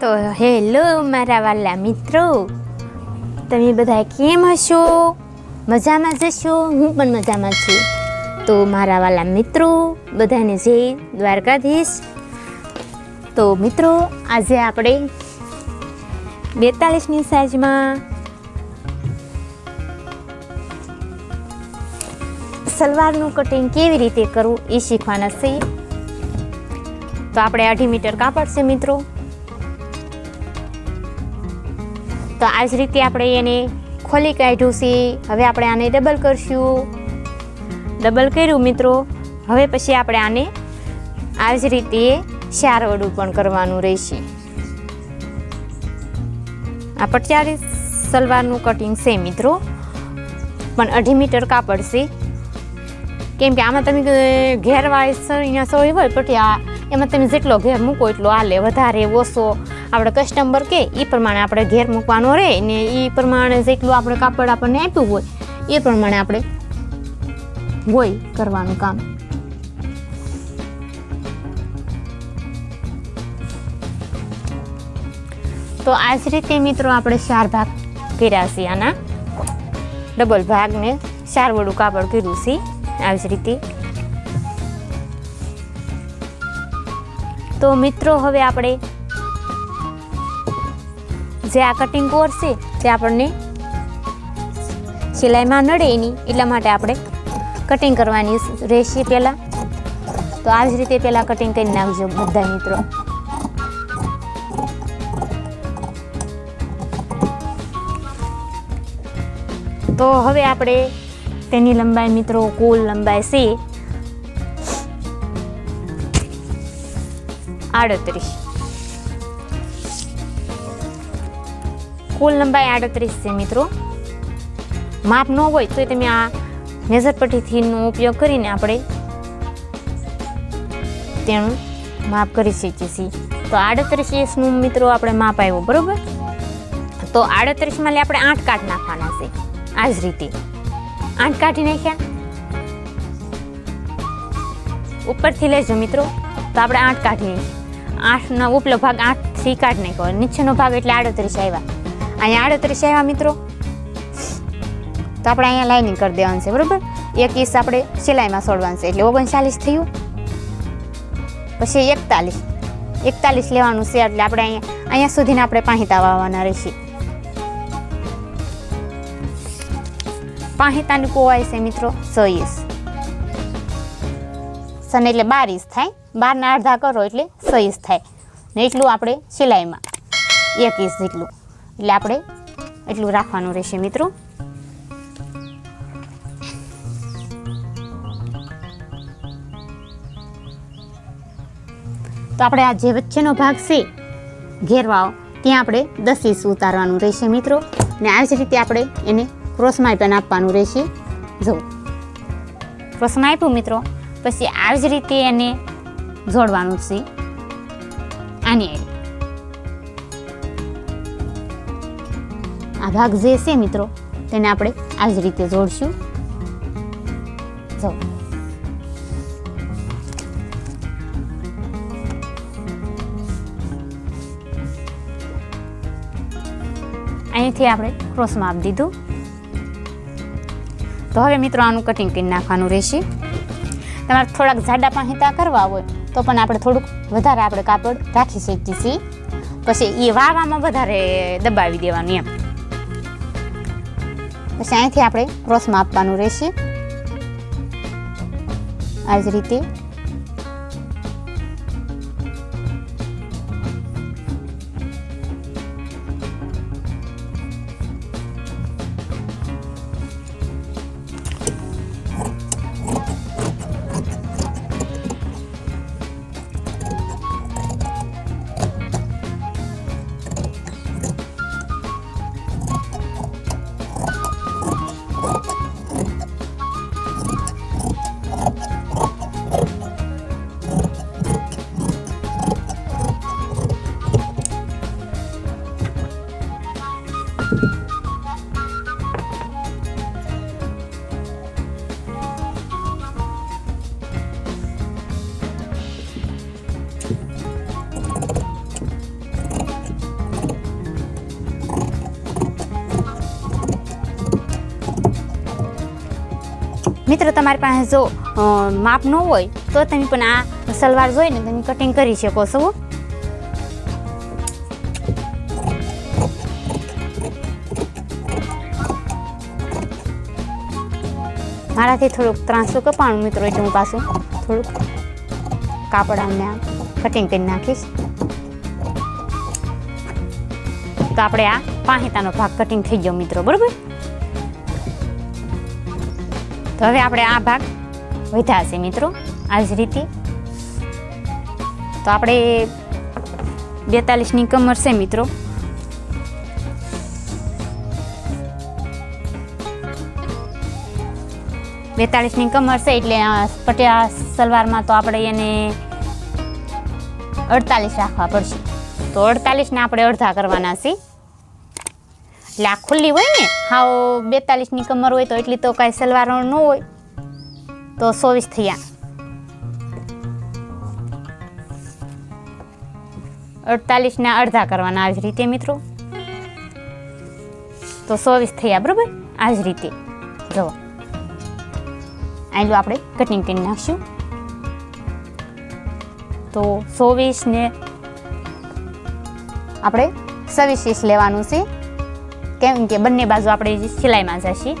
તો હેલો મારા વાલા મિત્રો. તમે બધા કેમ હશો? મજામાં જશો? હું પણ મજામાં છું. તો મારા વાલા મિત્રો, બધાને જે દ્વારકાધીશ. તો મિત્રો, આજે આપણે બેતાલીસની સાઈઝમાં સલવારનું કટિંગ કેવી રીતે કરવું એ શીખવાના છે તો આપણે અઢી મીટર કાપડ છે મિત્રો. તો આ જ રીતે આપણે એને ખોલી કાઢ્યું છે. હવે આપણે આને ડબલ કરશું. ડબલ કર્યું, મિત્રો. હવે પછી આપણે આને આ જ રીતે શારવડું પણ કરવાનું રહેશે. આ પટિયાળી સલવારનું કટિંગ છે, મિત્રો. પણ અઢી મીટર કાપડ છે. કેમ કે આમાં તમે ઘેરવાળી અહીંયા સોય હોય, પટિયા, એમાં તમે જેટલો ઘેર મૂકો એટલો આલે વધારે ઓછો. આપણે કસ્ટમર કે એ પ્રમાણે આપણે ઘેર મૂકવાનો રહે ને એ પ્રમાણે જેટલું આપણે કાપડ આપણને આપ્યું હોય, એ પ્રમાણે આપણે હોય કરવાનું કામ. તો આ જ રીતે મિત્રો આપણે ચાર ભાગ કર્યા છે આના. ડબલ ભાગને ચાર વડું કાપડ કર્યું છે આવી જ રીતે. તો મિત્રો, હવે આપણે જે આ કટિંગ કોર છે તે આપણને સિલાઈમાં નડે નહીં એટલા માટે આપણે કટિંગ કરવાની રહેશે પહેલાં. તો આવી જ રીતે પહેલાં કટિંગ કરી નાખજો બધા મિત્રો. તો હવે આપણે તેની લંબાઈ મિત્રો, કુલ લંબાઈ છે આડત્રીસ. કુલ લંબાઈ આડત્રીસ છે મિત્રો. માપ ન હોય તો તમે આ મેજર પટ્ટીથીનો ઉપયોગ કરીને આપણે તેનું માપ કરી શકીએ છીએ. તો આડત્રીસ ઇંચનું મિત્રો આપણે માપ આવ્યું, બરાબર? તો આડત્રીસમાં લે આપણે આઠ કાઠ નાખવાના છે, આ જ રીતે. આઠ કાઢી નાખ્યા. ઉપરથી લેજો મિત્રો, તો આપણે આઠ કાઠી આઠનો ઉપલો ભાગ આઠથી કાઢ નાખ્યો. નીચેનો ભાગ એટલે આડત્રીસ આવ્યા. અહીંયા આડત્રીસ આવ્યા મિત્રો? તો આપણે અહીંયા લાઇનિંગ કરી દેવાનું છે, બરાબર? એક ઈસ આપણે સિલાઈમાં સોડવાનું છે, એટલે ઓગણચાલીસ થયું. પછી એકતાલીસ. એકતાલીસ લેવાનું છે, એટલે આપણે અહીંયા અહીંયા સુધીને આપણે પાહિતા વાવવાના રહેશે. પાહિતાની કોવાય છે, મિત્રો, સો ઈસ. સન એટલે બાર ઇંચ થાય. બારના અડધા કરો એટલે સો થાય. ને એટલું આપણે સિલાઈમાં. એક ઇંચ જેટલું. એટલે આપણે એટલું રાખવાનું રહેશે મિત્રો. તો આપણે આ જે વચ્ચેનો ભાગ છે, ઘેરવાઓ, ત્યાં આપણે દસ ઇંચ ઉતારવાનું રહેશે મિત્રો. ને આ જ રીતે આપણે એને ક્રોસમાં પણ આપવાનું રહેશે. જો. ક્રોસમાં આપ્યું મિત્રો, પછી આ જ રીતે એને જોડવાનું છે. આની આ ભાગ જે છે મિત્રો, તેને આપણે આ જ રીતે જોડશું. જો. અહીંથી આપણે ક્રોસ માપ દીધું. તો હવે મિત્રો આનું કટિંગ કરી નાખવાનું રહેશે. તમારે થોડાક જાડા પાહિતા કરવા હોય, તો પણ આપણે થોડુંક વધારે આપણે કાપડ રાખી શકીએ છીએ. પછી એ વાવામાં વધારે દબાવી દેવાનું એમ. પછી અહીંથી આપણે ક્રોસમાં આપવાનું રહેશે. આ જ રીતે મિત્રો, તમારી પાસે જો માપ ન હોય, તો તમે પણ આ સલવાર જોઈને તમે કટિંગ કરી શકો છો મારાથી થોડુંક ત્રાસું કપાણું મિત્રો એટલે હું પાછું થોડુંક કાપડાને કટિંગ કરી નાખીશ. તો આપણે આ પાહિતાનો ભાગ કટિંગ થઈ ગયો મિત્રો, બરોબર? તો હવે આપણે આ ભાગ છે મિત્રો, આ જ રીતે. તો આપણે બેતાલીસની કમર છે મિત્રો. બેતાળીસની કમર છે એટલે પટિયા સલવારમાં તો આપણે એને અડતાલીસ રાખવા પડશે. તો અડતાલીસને આપણે અડધા કરવાના છે એટલે આ ખુલ્લી હોય ને, હાવ બેતાલીસની કમર હોય તો એટલી તો કાંઈ સલવાર ન હોય. તો ચોવીસ થયા. અડતાલીસના અડધા કરવાના આ જ રીતે મિત્રો. તો ચોવીસ થયા બરાબર? આ જ રીતે. જુઓ આટલું આપણે કટિંગ કરી નાખશું. તો ચોવીસને આપણે સવીસીસ લેવાનું છે. કેમ કે બંને બાજુ આપણે સિલાઈમાં જશે.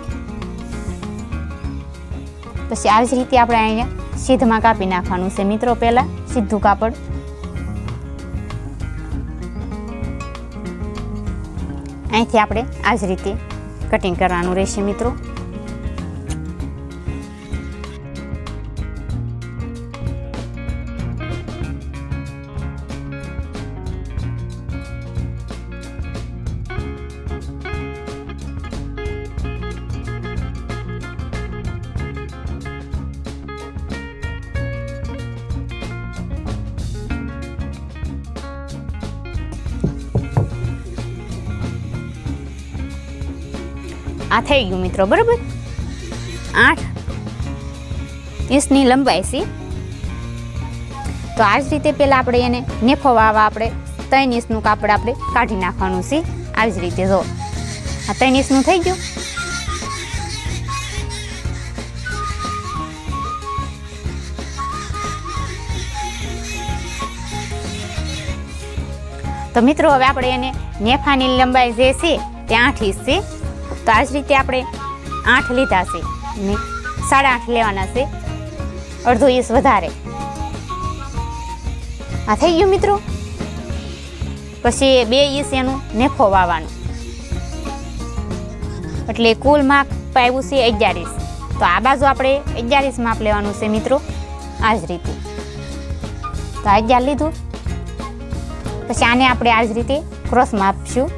પછી આવી જ રીતે આપણે અહીંયા સીધમાં કાપી નાખવાનું છે મિત્રો પહેલાં, સીધું કાપડ. અહીંથી આપણે આ જ રીતે કટિંગ કરવાનું રહેશે મિત્રો. આ થઈ ગયું મિત્રો, બરાબર? આઠ. ઇંચની લંબાઈ સી તો આ જ રીતે પહેલાં આપણે એને નેફો વાવા આપણે ત્રણ ઇંચનું કાપડ આપણે કાઢી નાખવાનું છે. આવી જ રીતે જો. આ ત્રણ ઇંચનું થઈ ગયું. તો મિત્રો, હવે આપણે એને નેફાની લંબાઈ જે છે તે આઠ ઇંચ છે. તો આ જ રીતે આપણે આઠ લીધા છે ને સાડા આઠ લેવાના છે. અડધો ઇંચ વધારે. આ થઈ ગયું મિત્રો? પછી બે ઇંચ એનું નેફો વાવવાનું. એટલે કુલ માપ પાવ્યું છે અગિયારીસ. તો આ બાજુ આપણે અગિયારીસ માપ લેવાનું છે મિત્રો આ જ રીતે. તો અગિયાર લીધું. પછી આને આપણે આ જ રીતે ક્રોસ માપશું.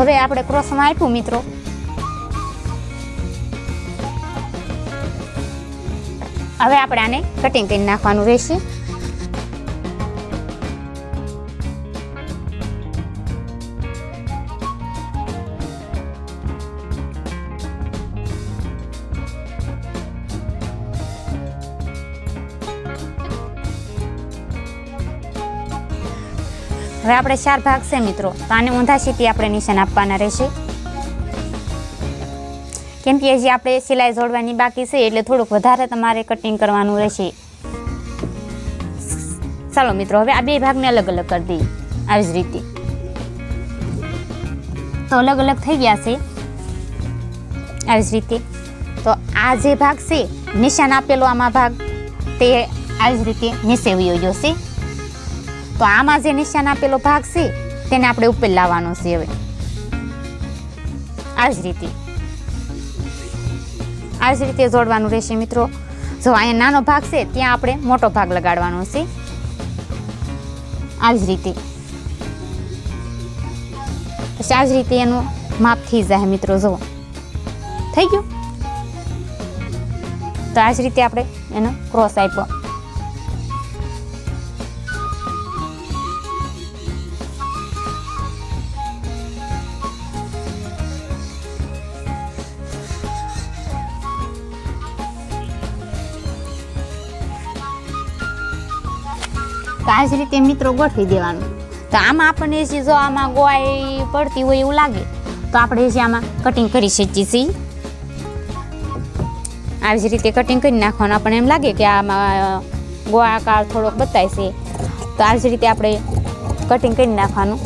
હવે આપણે ક્રોસમાં આપ્યું મિત્રો. હવે આપણે આને કટિંગ કરી નાખવાનું રહેશે. હવે આપણે ચાર ભાગ છે મિત્રો. તો આને ઊંધા સીટી આપણે નિશાન આપવાના રહેશે. કેમ કે હજી આપણે સિલાઈ જોડવાની બાકી છે, એટલે થોડુંક વધારે તમારે કટિંગ કરવાનું રહેશે. ચાલો મિત્રો, હવે આ બે ભાગને અલગ અલગ કરી દઈએ. આવી જ રીતે. તો અલગ અલગ થઈ ગયા છે. આવી જ રીતે. તો આ જે ભાગ છે, નિશાન આપેલો આમાં ભાગ, તે આવી જ રીતે નીચે વયો જશે તો આમાં જે નિશાન આપેલો ભાગ છે, તેને આપણે ઉપર લાવવાનો છે હવે. આ જ રીતે. આ જ રીતે જોડવાનું રહેશે મિત્રો. જો અહીંયા નાનો ભાગ છે, ત્યાં આપણે મોટો ભાગ લગાડવાનો છે. આ જ રીતે. પછી આ જ રીતે એનું માપ થઈ જાય મિત્રો, જુઓ. થઈ ગયું? તો આ જ રીતે આપણે એનો ક્રોસ આપ્યો. તો આ જ રીતે મિત્રો ગોઠવી દેવાનું. તો આમાં આપણને જે જો આમાં ગોવાઈ પડતી હોય એવું લાગે, તો આપણે જે આમાં કટિંગ કરી શકીએ છીએ. આવી જ રીતે કટિંગ કરી નાખવાનું. આપણને એમ લાગે કે આમાં ગોળાકાર થોડોક બતાય છે તો આવી જ રીતે આપણે કટિંગ કરી નાખવાનું.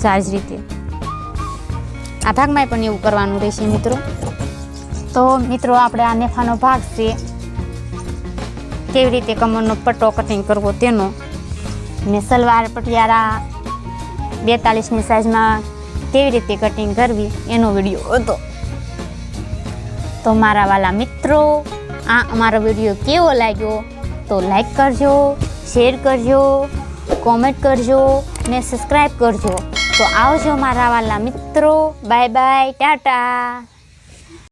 તો આ જ રીતે. આ ભાગમાં પણ એવું કરવાનું રહેશે મિત્રો. તો મિત્રો, આપણે આ નેફાનો ભાગ છે, કેવી રીતે કમરનો પટ્ટો કટિંગ કરવો તેનો. ને સલવાર પટિયારા બેતાલીસની સાઇઝમાં કેવી રીતે કટિંગ કરવી એનો વીડિયો હતો. તો મારા વાલા મિત્રો, આ અમારો વીડિયો કેવો લાગ્યો તો લાઈક કરજો શેર કરજો કોમેન્ટ કરજો ને સબસ્ક્રાઈબ કરજો. તો આવજો મારા વાલા મિત્રો. Bye bye tata.